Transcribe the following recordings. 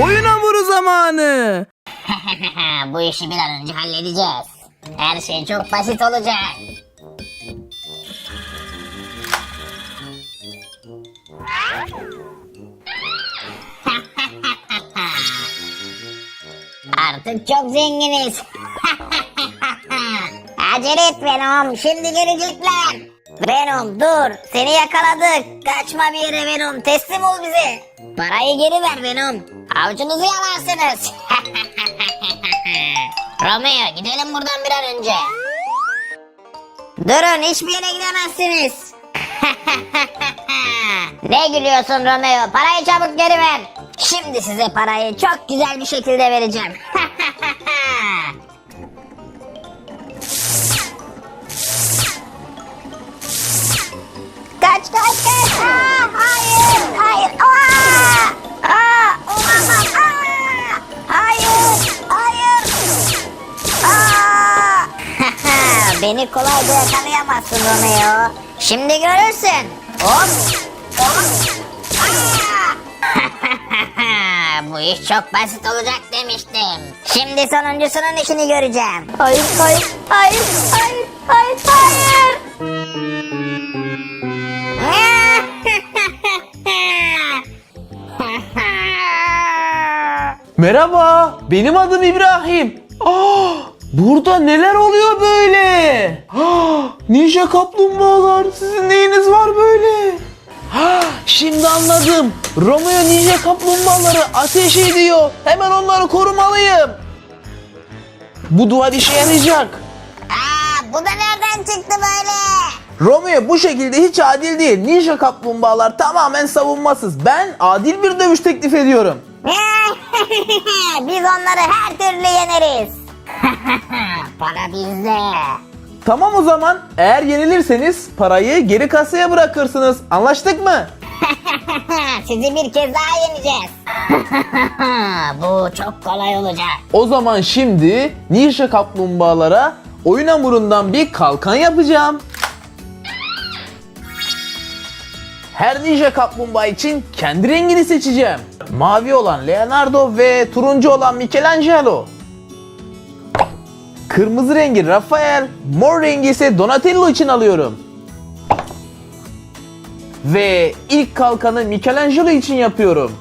Oyun hamuru zamanı. Bu işi bir an önce halledeceğiz. Her şey çok basit olacak. Artık çok zenginiz. Acele et Venom, şimdi gelecekler. Venom dur, seni yakaladık. Kaçma bir yere Venom, teslim ol bize. Parayı geri ver Venom. Avcunuzu yalarsınız. Romeo gidelim buradan bir an önce. Durun hiçbir yere gidemezsiniz. ne gülüyorsun Romeo? Parayı çabuk geri ver. Şimdi size parayı çok güzel bir şekilde vereceğim. Beni kolayca yakalayamazsın Romeo. Şimdi görürsün. Hop. Hop. Aa! Bu iş çok basit olacak demiştim. Şimdi sonuncusunun işini göreceğim. Hayır, hayır, hayır, hayır, hayır, hayır. Merhaba, benim adım İbrahim. Aa, burada neler oluyor böyle? Ninja kaplumbağalar, sizin neyiniz var böyle? Ha, şimdi anladım. Romeo ninja kaplumbağaları ateş ediyor. Hemen onları korumalıyım. Bu duvar işe yarayacak. Aa, bu da nereden çıktı böyle? Romeo bu şekilde hiç adil değil. Ninja kaplumbağalar tamamen savunmasız. Ben adil bir dövüş teklif ediyorum. Biz onları her türlü yeneriz. Para bizde. Tamam o zaman eğer yenilirseniz parayı geri kasaya bırakırsınız. Anlaştık mı? Sizi bir kez daha yeneceğiz. Bu çok kolay olacak. O zaman şimdi ninja kaplumbağalara oyun hamurundan bir kalkan yapacağım. Her ninja kaplumbağa için kendi rengini seçeceğim. Mavi olan Leonardo ve turuncu olan Michelangelo. Kırmızı rengi Rafael, mor rengi ise Donatello için alıyorum. Ve ilk kalkanı Michelangelo için yapıyorum.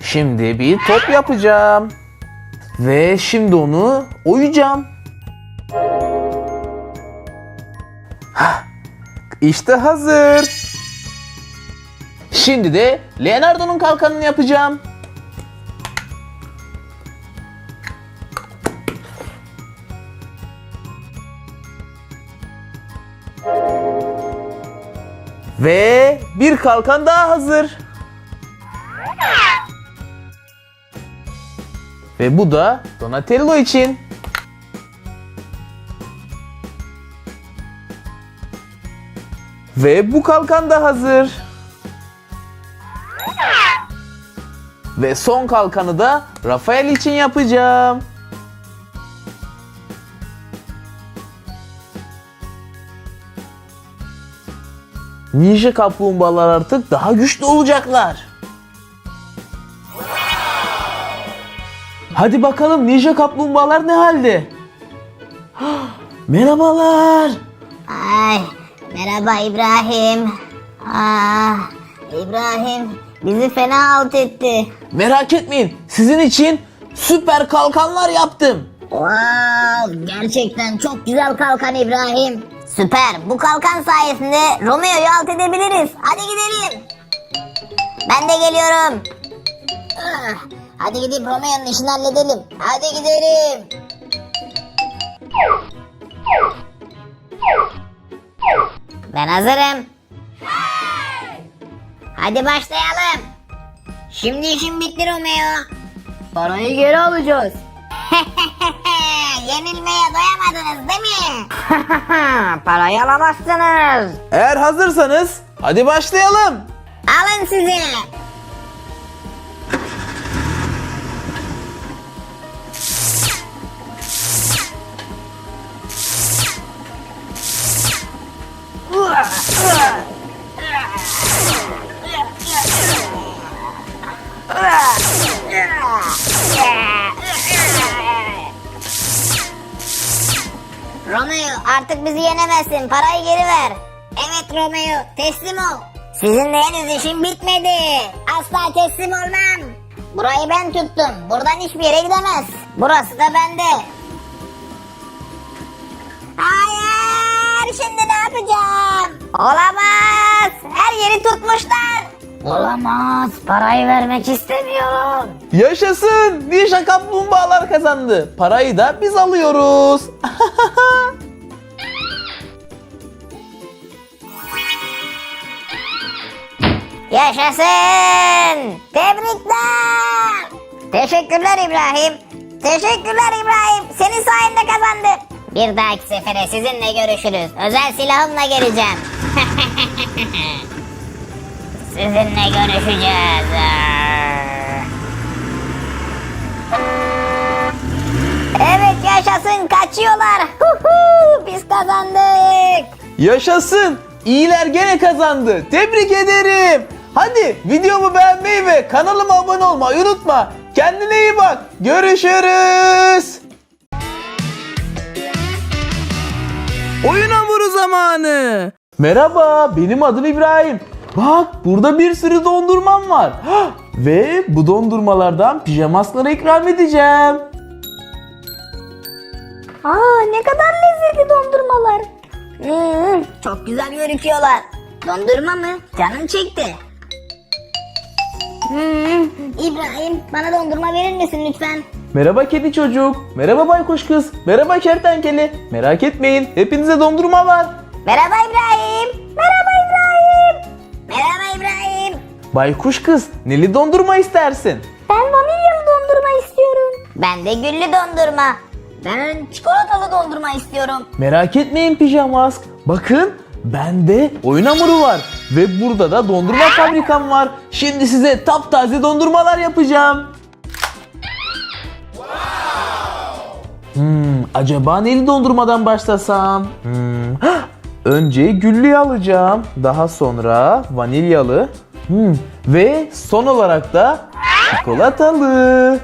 Şimdi bir top yapacağım. Ve şimdi onu oyacağım. İşte hazır. Şimdi de Leonardo'nun kalkanını yapacağım. Ve bir kalkan daha hazır. Ve bu da Donatello için. Ve bu kalkan da hazır. Ve son kalkanı da Rafael için yapacağım. Ninja kaplumbağalar artık daha güçlü olacaklar. Hadi bakalım ninja kaplumbağalar ne halde? Merhabalar. Ay, merhaba İbrahim. Ah, İbrahim bizi fena alt etti. Merak etmeyin. Sizin için süper kalkanlar yaptım. Wow, gerçekten çok güzel kalkan İbrahim. Süper. Bu kalkan sayesinde Romeo'yu alt edebiliriz. Hadi gidelim. Ben de geliyorum. Ah, Hadi gidip Romeo'nun işini halledelim. Hadi gidelim. Ben hazırım. Hadi başlayalım. Şimdi işim bitti Romeo. Parayı geri alacağız. Yenilmeye doyamadınız değil mi? Parayı alamazsınız. Eğer hazırsanız hadi başlayalım. Alın sizi. Yenemezsin parayı geri ver. Evet Romeo teslim ol. Sizinle henüz işim bitmedi. Asla teslim olmam. Burayı ben tuttum. Buradan hiçbir yere gidemez. Burası da bende. Hayır şimdi ne yapacağım? Olamaz. Her yeri tutmuşlar. Olamaz. Parayı vermek istemiyorum. Yaşasın! Ninja kaplumbağalar kazandı. Parayı da biz alıyoruz. Yaşasın! Tebrikler! Teşekkürler İbrahim. Teşekkürler İbrahim. Senin sayende kazandım. Bir dahaki sefere sizinle görüşürüz. Özel silahımla geleceğim. sizinle görüşeceğiz. Evet yaşasın kaçıyorlar. Huhu, Biz kazandık. Yaşasın! İyiler gene kazandı. Tebrik ederim. Hadi videomu beğenmeyi ve kanalıma abone olmayı unutma. Kendine iyi bak. Görüşürüz. Oyun hamuru zamanı. Merhaba, benim adım İbrahim. Bak, burada bir sürü dondurmam var. Hah, Ve bu dondurmalardan pijamaslara ikram edeceğim. Aa ne kadar lezzetli dondurmalar. Hmm, çok güzel gözüküyorlar. Dondurma mı? Canım çekti. Hmm, İbrahim bana dondurma verir misin lütfen? Merhaba kedi çocuk. Merhaba baykuş kız. Merhaba kertenkele. Merak etmeyin, hepinize dondurma var. Merhaba İbrahim. Merhaba İbrahim. Merhaba İbrahim. Baykuş kız, neli dondurma istersin? Ben vanilyalı dondurma istiyorum. Ben de güllü dondurma. Ben çikolatalı dondurma istiyorum. Merak etmeyin pijamask. Bakın, bende oyun hamuru var. Ve burada da dondurma fabrikam var. Şimdi size taptaze dondurmalar yapacağım. Hmm, acaba neli dondurmadan başlasam? Hmm, önce güllü alacağım. Daha sonra vanilyalı. Hmm, ve son olarak da çikolatalı.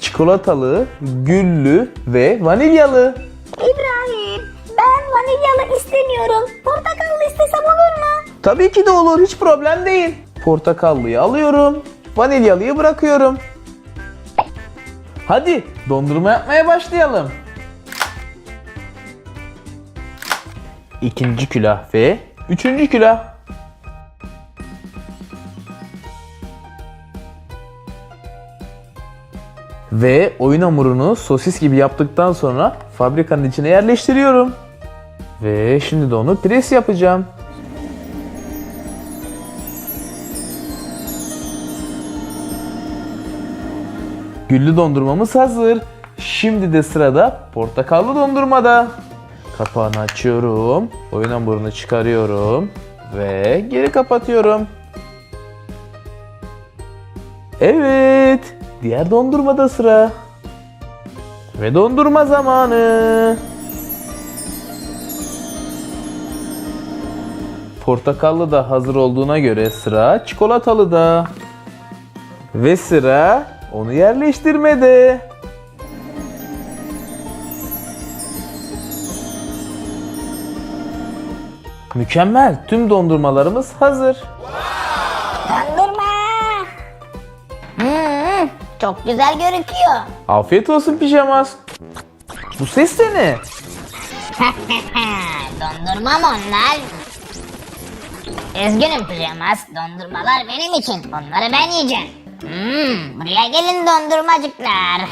Çikolatalı, güllü ve vanilyalı. İbrahim ben vanilyalı istemiyorum. Tabii ki de olur, hiç problem değil. Portakallıyı alıyorum, vanilyalıyı bırakıyorum. Hadi dondurma yapmaya başlayalım. İkinci külah ve üçüncü külah. Ve oyun hamurunu sosis gibi yaptıktan sonra fabrikanın içine yerleştiriyorum. Ve şimdi de onu pres yapacağım. Güllü dondurmamız hazır. Şimdi de sırada portakallı dondurmada. Kapağını açıyorum. Oyun hamurunu çıkarıyorum. Ve geri kapatıyorum. Evet. Diğer dondurmada sıra. Ve dondurma zamanı. Portakallı da hazır olduğuna göre sıra çikolatalı da. Ve sıra onu yerleştirmede. Mükemmel. Tüm dondurmalarımız hazır. Dondurma. Hmm, çok güzel gözüküyor. Afiyet olsun pijamaz. Bu ses de ne? Dondurma mı onlar? Üzgünüm pijamas. Dondurmalar benim için. Onları ben yiyeceğim. Hmm, buraya gelin dondurmacıklar.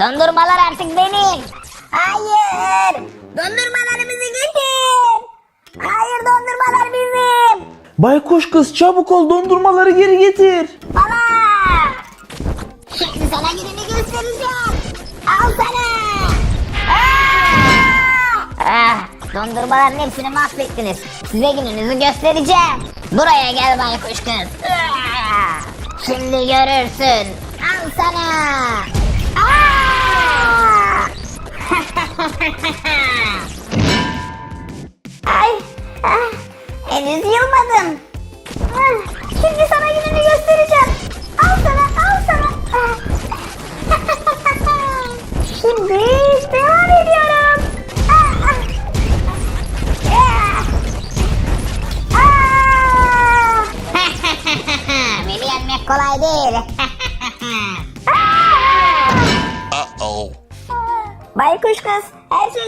Dondurmalar artık benim. Hayır. Dondurmalarımızı getir. Hayır dondurmalar bizim. Baykuş kız çabuk ol dondurmaları geri getir. Bana. Şimdi sana gününü göstereceğim. Al sana. Aa! Ah, dondurmaların hepsini mahvettiniz. Size gününüzü göstereceğim. Buraya gel baykuş kız. Ah! Şimdi görürsün. Al sana. Ay, ah, henüz yılmadım.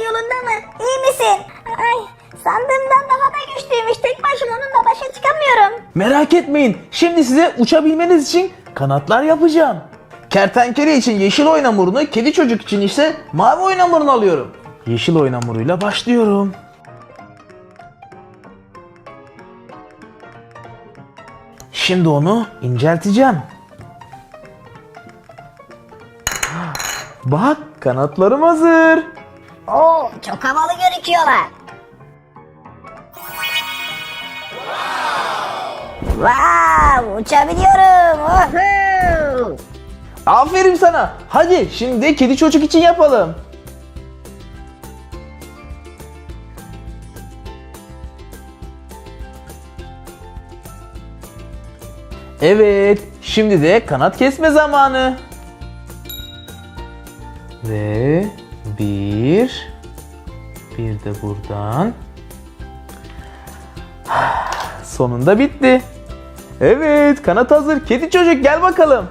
Yolunda mı? İyi misin? Ay, sandığımdan daha da güçlüymüş. Tek başıma onunla başa çıkamıyorum. Merak etmeyin. Şimdi size uçabilmeniz için kanatlar yapacağım. Kertenkele için yeşil oynamurunu, kedi çocuk için ise mavi oynamurunu alıyorum. Yeşil oynamuruyla başlıyorum. Şimdi onu incelteceğim. Bak kanatlarım hazır. Oo, çok havalı gözüküyorlar. Wow, uçabiliyorum. Woohoo! Aferin sana. Hadi şimdi kedi çocuk için yapalım. Evet, şimdi de kanat kesme zamanı. Ve bir, bir de buradan. Sonunda bitti. Evet, kanat hazır. Kedi çocuk gel bakalım.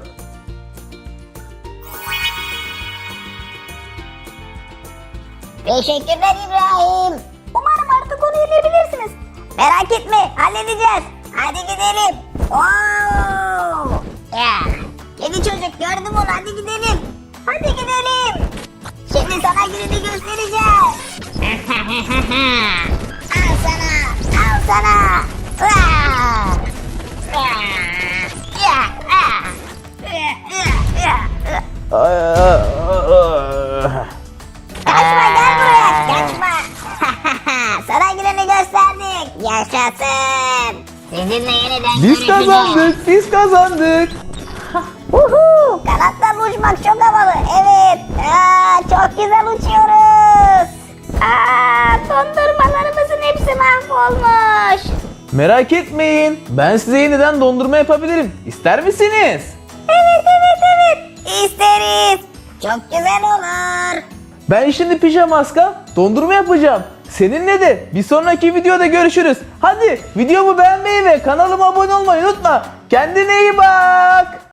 Teşekkürler İbrahim. Umarım artık onu yenebilirsiniz. Merak etme, halledeceğiz. Hadi gidelim. Oo! Ya, kedi çocuk gördüm onu, hadi gidelim. Hadi gidelim. Şimdi sana gününü göstereceğiz. al sana, al sana. Kaçma gel buraya kaçma. Sana gününü gösterdik. Yaşasın. Sizinle yeniden Biz görüşeceğiz. kazandık, biz kazandık. Uhu, kanatlarla uçmak çok havalı. Çok güzel uçuyoruz. Aa, dondurmalarımızın hepsi mahvolmuş. Merak etmeyin, ben size yeniden dondurma yapabilirim. İster misiniz? Evet evet evet. İsteriz. Çok güzel olur. Ben şimdi pijama aska dondurma yapacağım. Seninle de bir sonraki videoda görüşürüz. Hadi videomu beğenmeyi ve kanalıma abone olmayı unutma. Kendine iyi bak.